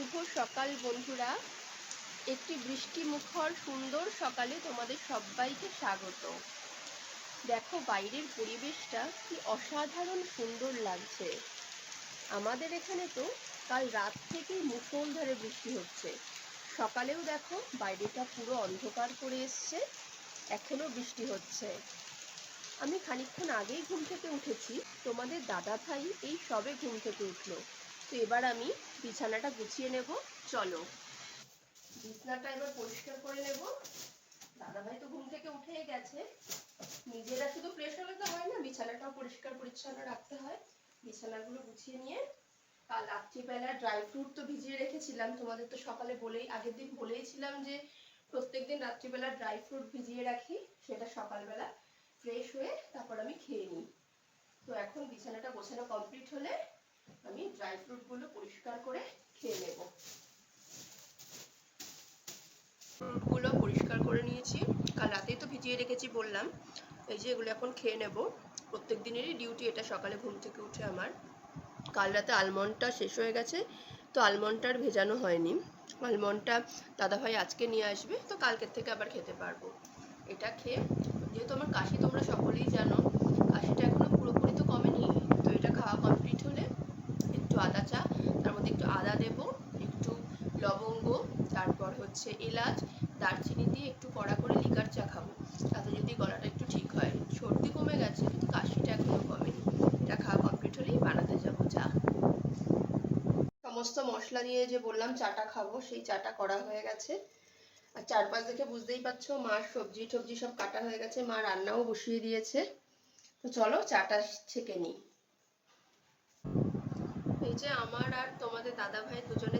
শুভ সকাল বন্ধুরা। একটি বৃষ্টি মুখর সুন্দর সকালে তোমাদের সবাইকে স্বাগত। দেখো বাইরের পরিবেশটা কি অসাধারণ সুন্দর লাগছে। আমাদের এখানে তো কাল রাত থেকেই মুষলধারে বৃষ্টি হচ্ছে। সকালেও দেখো বাইরেটা পুরো অন্ধকার করে এসছে, এখনও বৃষ্টি হচ্ছে। আমি খানিকক্ষণ আগেই ঘুম থেকে উঠেছি। তোমাদের দাদা ভাই এই সবে ঘুম থেকে উঠল। তো এবার আমি বিছানাটা গুছিয়ে নেব, চলো। বিছানাটা এবার পরিষ্কার করে নেব। দাদাভাই তো ঘুম থেকে উঠেই গেছে। নিজেরা শুধু ফ্রেশ হলে তো হয় না, বিছানাটাও পরিষ্কার পরিচ্ছন্ন রাখতে হয়। বিছানাগুলো গুছিয়ে নিয়ে কাল রাত্রিবেলা ড্রাই ফ্রুট তো ভিজিয়ে রেখেছিলাম। তোমাদের তো সকালে বলেই, আগের দিন বলেইছিলাম যে প্রত্যেক প্রত্যেকদিন রাত্রিবেলা ড্রাই ফ্রুট ভিজিয়ে রাখি, সেটা সকালবেলা ফ্রেশ হয়ে তারপর আমি খেয়ে নিই। তো এখন বিছানাটা গোছানো কমপ্লিট হলে ড্রাই ফ্রুটগুলো পরিষ্কার করে খেয়ে নেব। ফ্রুটগুলো পরিষ্কার করে নিয়েছি। কাল রাতেই তো ভিজিয়ে রেখেছি বললাম। এই যে এগুলো এখন খেয়ে নেব। প্রত্যেক দিনেরই ডিউটি এটা সকালে ঘুম থেকে উঠে আমার। কাল রাতে আলমন্ডটা শেষ হয়ে গেছে। তো আলমন্ডটা আর ভেজানো হয়নি। আলমন্ডটা দাদাভাই আজকে নিয়ে আসবে। তো কালকের থেকে আবার খেতে পারব। এটা খেয়ে, যেহেতু আমার কাশি তোমরা সকলেই জানো কাশিটা এখনও পুরোপুরি তো কমেনি তো এটা খাওয়া কমপ্লিট হলে একটু আদা চা তার মধ্যে একটু আদা দেব একটু লবঙ্গ তারপর হচ্ছে এলাচ, দারচিনি দিয়ে একটু কড়া করে লিকার চা খাব। তাতে যদি গলাটা একটু ঠিক হয়, সর্দি কমে গেছে, কিন্তু কাশিটা এখনও কমেনি। এটা খাওয়া কমপ্লিট হলেই বানাতে যাব চা। সমস্ত মশলা দিয়ে যে বললাম, চাটা খাব, সেই চাটা করা হয়ে গেছে। আর চারপাশ দেখে বুঝতেই পারছ মার সবজি টবজি সব কাটা হয়ে গেছে, মা রান্নাও বসিয়ে দিয়েছে। তো চলো, চাটা ছেঁকে নিই। এই যে আমার আর তোমাদের দাদা ভাই দুজন